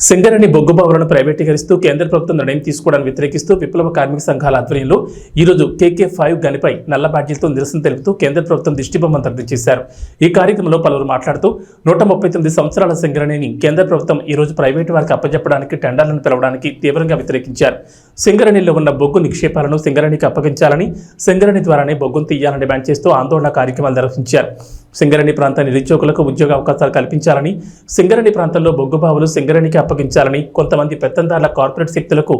సింగరేణి బొగ్గు భవనాలను ప్రైవేటీకరిస్తూ కేంద్ర ప్రభుత్వం నిర్ణయం తీసుకోవడానికి వ్యతిరేకిస్తూ విప్లవ కార్మిక సంఘాల ఆధ్వర్యంలో ఈరోజు కేకే ఫైవ్ గనిపై నల్ల బ్యాడ్జీలతో నిరసన తెలుపుతూ కేంద్ర ప్రభుత్వం దిష్టిబొమ్మను దగ్ధం చేశారు. ఈ కార్యక్రమంలో పలువురు మాట్లాడుతూ నూట ముప్పై తొమ్మిది సంవత్సరాల సింగరేణిని కేంద్ర ప్రభుత్వం ఈరోజు ప్రైవేటు వారికి అప్పజెప్పడానికి టెండర్లను పిలవడానికి తీవ్రంగా వ్యతిరేకించారు. సింగరేణిలో ఉన్న బొగ్గు నిక్షేపాలను సింగరేణికి అప్పగించాలని సింగరేణి ద్వారానే బొగ్గును తీయాలని డిమాండ్ చేస్తూ ఆందోళన కార్యక్రమాలు నిర్వహించారు. సింగరేణి ప్రాంత నిరుద్యోగులకు ఉద్యోగ అవకాశాలు కల్పించాలని సింగరేణి ప్రాంతంలో బొగ్గుబావులు సింగరణికి సింగరేణికి అప్పగించాలని కొంతమంది పెత్తందారుల కార్పొరేట్ శక్తులకు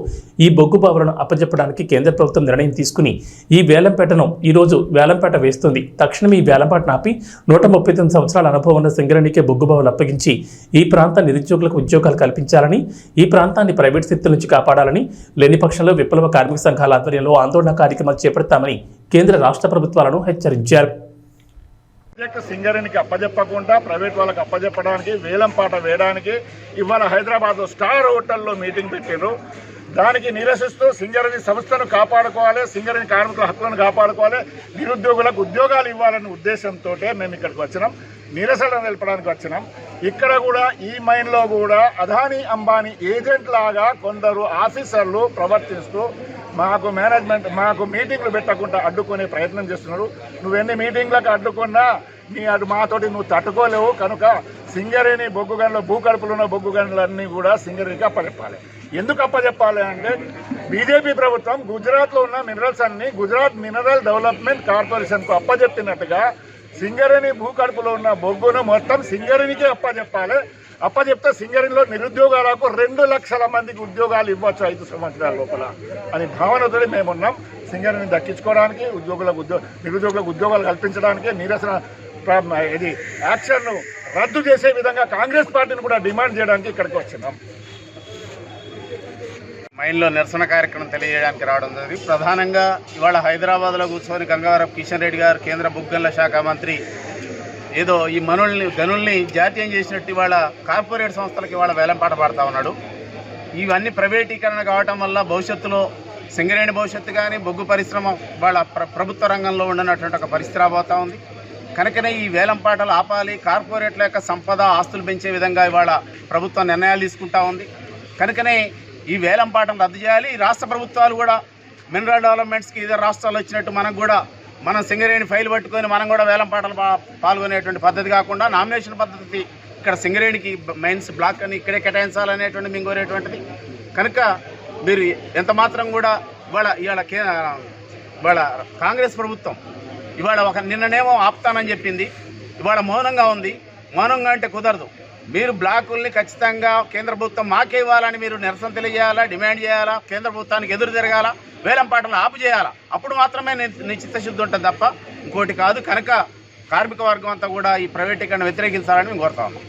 ఈ బొగ్గు బావులను అప్పజెప్పడానికి కేంద్ర ప్రభుత్వం నిర్ణయం తీసుకుని ఈ వేలంపేటను ఈరోజు వేలంపేట వేస్తుంది. తక్షణం ఈ వేలంపాటను ఆపి నూట ముప్పై తొమ్మిది సంవత్సరాల అనుభవం ఉన్న సింగరేణికే బొగ్గుబావులు అప్పగించి ఈ ప్రాంత నిరుద్యోగులకు ఉద్యోగాలు కల్పించాలని ఈ ప్రాంతాన్ని ప్రైవేట్ శక్తుల నుంచి కాపాడాలని లేని పక్షంలో విప్లవ కార్మిక సంఘాల ఆధ్వర్యంలో ఆందోళన కార్యక్రమాలు చేపడతామని కేంద్ర రాష్ట్ర ప్రభుత్వాలను హెచ్చరించారు. ప్రత్యేక సింగరేణికి అప్పజెప్పకుండా ప్రైవేట్ వాళ్ళకి అప్పజెప్పడానికి వేలం పాట వేయడానికి ఇవాళ హైదరాబాద్ స్టార్ హోటల్లో మీటింగ్ పెట్టారు దానికి నిరసిస్తూ సింగరేణి సంస్థను కాపాడుకోవాలి సింగరేణి కార్మికుల హక్కులను కాపాడుకోవాలి నిరుద్యోగులకు ఉద్యోగాలు ఇవ్వాలనే ఉద్దేశంతో మేము ఇక్కడికి వచ్చినాం. నిరసన తెలపడానికి వచ్చినాం. ఇక్కడ కూడా ఈ మైన్లో కూడా అదానీ అంబానీ ఏజెంట్ లాగా కొందరు ఆఫీసర్లు ప్రవర్తిస్తూ మాకు మేనేజ్మెంట్ మాకు మీటింగ్లు పెట్టకుండా అడ్డుకునే ప్రయత్నం చేస్తున్నారు నువ్వెన్ని మీటింగ్లకు అడ్డుకున్నా నీ అటు మాతోటి నువ్వు తట్టుకోలేవు. కనుక సింగరేణి బొగ్గు గనులు భూకడుపులు ఉన్న బొగ్గు గనులన్నీ కూడా సింగరేణికి అప్పచెప్పాలి. ఎందుకు అప్పచెప్పాలి అంటే బీజేపీ ప్రభుత్వం గుజరాత్లో ఉన్న మినరల్స్ అన్ని గుజరాత్ మినరల్ డెవలప్మెంట్ కార్పొరేషన్కు అప్పచెప్పినట్టుగా సింగరేణి భూకడుపులో ఉన్న బొగ్గును మొత్తం సింగరేణికి అప్పచెప్పాలి. అప్పచెప్తే సింగరేణిలో నిరుద్యోగాలకు రెండు లక్షల మందికి ఉద్యోగాలు ఇవ్వచ్చు ఐదు సంవత్సరాల లోపల అని భావనతో మేమున్నాం. సింగరేణిని దక్కించుకోవడానికి ఉద్యోగులకు ఉద్యోగ నిరుద్యోగులకు ఉద్యోగాలు కల్పించడానికి నిరసన ఇది యాక్షన్ను రద్దు చేసే విధంగా కాంగ్రెస్ పార్టీని కూడా డిమాండ్ చేయడానికి ఇక్కడికి వచ్చినాం. మైన్లో నిరసన కార్యక్రమం తెలియజేయడానికి రావడం జరిగింది. ప్రధానంగా ఇవాళ హైదరాబాద్లో కూర్చొని గంగవరపు కిషన్ రెడ్డి గారు కేంద్ర బుగ్గన్ల శాఖ మంత్రి ఏదో ఈ మనుల్ని గనుల్ని జాతీయం చేసినట్టు ఇవాళ కార్పొరేట్ సంస్థలకి ఇవాళ వేలంపాట పాడుతూ ఉన్నాడు. ఇవన్నీ ప్రైవేటీకరణ కావటం వల్ల భవిష్యత్తులో సింగరేణి భవిష్యత్తు కానీ బొగ్గు పరిశ్రమ వాళ్ళ ప్రభుత్వ రంగంలో ఉండనటువంటి ఒక పరిస్థితి రాబోతా ఉంది. కనుకనే ఈ వేలంపాటలు ఆపాలి కార్పొరేట్ల యొక్క సంపద ఆస్తులు పెంచే విధంగా ఇవాళ ప్రభుత్వం నిర్ణయాలు తీసుకుంటా ఉంది. కనుకనే ఈ వేలంపాటను రద్దు చేయాలి. రాష్ట్ర ప్రభుత్వాలు కూడా మినరల్ డెవలప్మెంట్స్కి ఇతర రాష్ట్రాలు వచ్చినట్టు మనకు కూడా మనం సింగరేణి ఫైల్ పట్టుకొని మనం కూడా వేలం పాటలు పాల్గొనేటువంటి పద్ధతి కాకుండా నామినేషన్ పద్ధతి ఇక్కడ సింగరేణికి మైన్స్ బ్లాక్ అని ఇక్కడే కేటాయించాలనేటువంటి మేము కోరేటువంటిది. కనుక మీరు ఎంత మాత్రం కూడా ఇవాళ ఇవాళ కే ఇవాళ కాంగ్రెస్ ప్రభుత్వం ఇవాళ ఒక నిన్ననేమో ఆపుతానని చెప్పింది. ఇవాళ మౌనంగా ఉంది. మౌనంగా అంటే కుదరదు. మీరు బ్లాకుల్ని ఖచ్చితంగా కేంద్ర ప్రభుత్వం మాకే ఇవ్వాలని మీరు నిరసన తెలియజేయాలా డిమాండ్ చేయాలా కేంద్ర ప్రభుత్వానికి ఎదురు తిరగాల వేలం పాటలు ఆపు చేయాలా? అప్పుడు మాత్రమే నిశ్చిత శుద్ధి ఉంటుంది తప్ప ఇంకోటి కాదు. కనుక కార్మిక వర్గం అంతా కూడా ఈ ప్రైవేటీకరణ వ్యతిరేకించాలని మేము కోరుతా ఉన్నాం.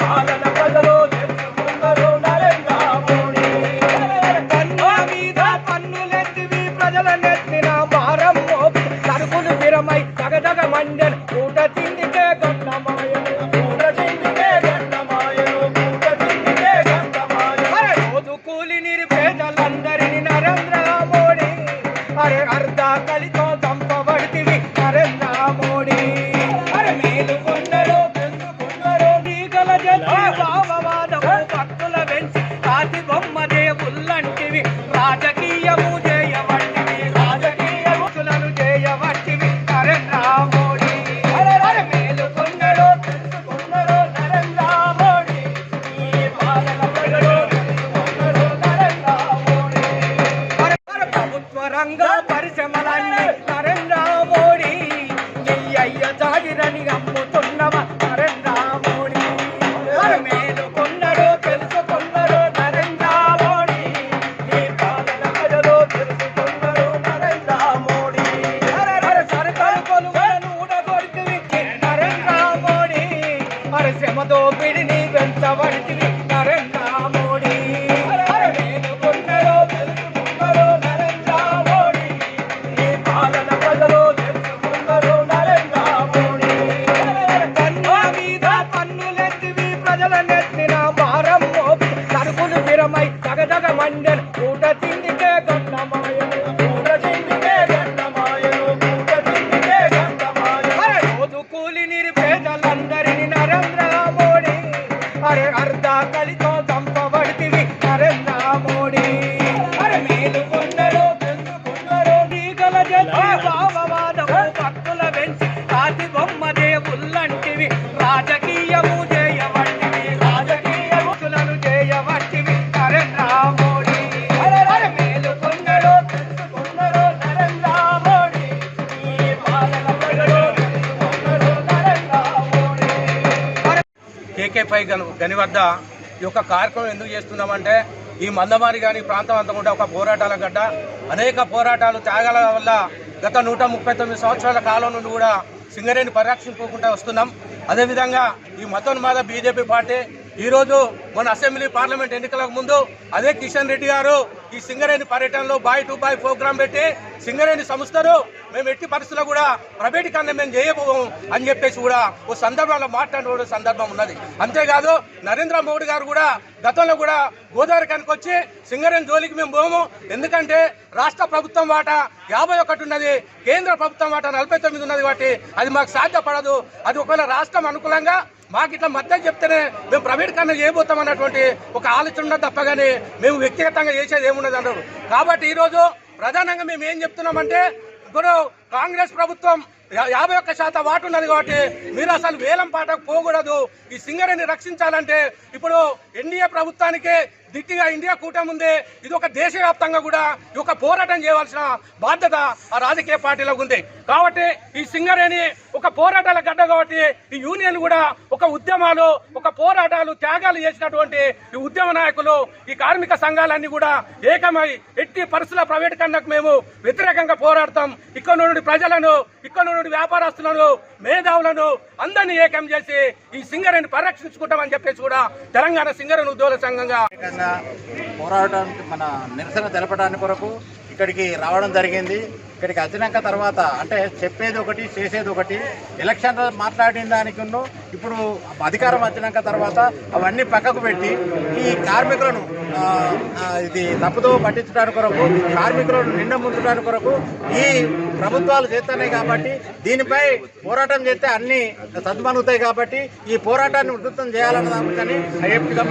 పాలన భావవాదము భక్తుల தவறு అర్ధ కలితో చంపబడితివి నరేంద్ర ఫైవ్ గని వద్ద ఈ యొక్క కార్యక్రమం ఎందుకు చేస్తున్నామంటే ఈ మందమారి గాని ప్రాంతం అంతా కూడా ఒక పోరాటాల గడ్డ. అనేక పోరాటాలు త్యాగాల వల్ల గత నూట ముప్పై తొమ్మిది సంవత్సరాల కాలం నుండి కూడా సింగరేణి పరిరక్షించుకోకుండా వస్తున్నాం. అదేవిధంగా ఈ మతోన్మాద బీజేపీ పార్టీ ఈరోజు మన అసెంబ్లీ పార్లమెంట్ ఎన్నికలకు ముందు అదే కిషన్ రెడ్డి గారు ఈ సింగరేణి పర్యటనలో బాయ్ టు బాయ్ ప్రోగ్రాం పెట్టి సింగరేణి సంస్థను మేము ఎట్టి పరిస్థితుల్లో కూడా ప్రైవేటీకరణ మేము చేయబోము అని చెప్పేసి కూడా ఓ సందర్భంలో మాట్లాడిన సందర్భం ఉన్నది. అంతేకాదు నరేంద్ర మోడీ గారు కూడా గతంలో కూడా గోదావరి కనుక వచ్చి సింగరేణి జోలికి మేము పోము ఎందుకంటే రాష్ట్ర ప్రభుత్వం వాట యాభై ఒకటి ఉన్నది కేంద్ర ప్రభుత్వం వాట నలభై తొమ్మిది ఉన్నది కాబట్టి అది మాకు సాధ్యపడదు. అది ఒకవేళ రాష్ట్రం అనుకూలంగా మాకు ఇట్లా మద్దతు చెప్తేనే మేము ప్రైవేటీకరణ చేయబోతాం అన్నటువంటి ఒక ఆలోచన ఉన్నది తప్ప కానీ మేము వ్యక్తిగతంగా చేసేది ఏమున్నది అన్నారు కాబట్టి ఈరోజు ప్రధానంగా మేము ఏం చెప్తున్నామంటే ఇప్పుడు కాంగ్రెస్ ప్రభుత్వం యాభై ఒక్క శాతం వాటు ఉన్నది కాబట్టి మీరు అసలు వేలం పాటకు పోకూడదు. ఈ సింగరేణి రక్షించాలంటే ఇప్పుడు ఎన్డీఏ ప్రభుత్వానికే దిట్టిగా ఇండియా కూటమి ఉంది. ఇది ఒక దేశవ్యాప్తంగా కూడా ఈ ఒక పోరాటం చేయవలసిన బాధ్యత ఆ రాజకీయ పార్టీలకు ఉంది. కాబట్టి ఈ సింగరేణి ఒక పోరాటాల గడ్డ కాబట్టి ఈ యూనియన్ కూడా ఒక ఉద్యమాలు ఒక పోరాటాలు త్యాగాలు చేసినటువంటి ఈ ఉద్యమ నాయకులు ఈ కార్మిక సంఘాలన్నీ కూడా ఏకమై ఎట్టి పరిస్థితుల ప్రైవేటీకరణకు మేము వ్యతిరేకంగా పోరాడతాం. ఇక్కడ నుండి ప్రజలను ఇక్కడ నుండి వ్యాపారస్తులను మేధావులను అందరినీ ఏకం చేసి ఈ సింగరేణి పరిరక్షించుకుంటామని చెప్పేసి కూడా తెలంగాణ సింగరేణి ఉద్యోగుల సంఘంగా పోరాటానికి మన నిరసన తెలపడానికి కొరకు ఇక్కడికి రావడం జరిగింది. ఇక్కడికి వచ్చినాక తర్వాత అంటే చెప్పేది ఒకటి చేసేది ఒకటి ఎలక్షన్ మాట్లాడిన దానికి ఇప్పుడు అధికారం వచ్చినాక తర్వాత అవన్నీ పక్కకు పెట్టి ఈ కార్మికులను ఇది తప్పుదో పట్టించడానికి కొరకు కార్మికులను నిండ ముంచడానికి కొరకు ఈ ప్రభుత్వాలు చేస్తున్నాయి కాబట్టి దీనిపై పోరాటం చేస్తే అన్ని సద్మనుగుతాయి కాబట్టి ఈ పోరాటాన్ని ఉధృతం చేయాలన్న దానికని ఐఎఫ్టీగా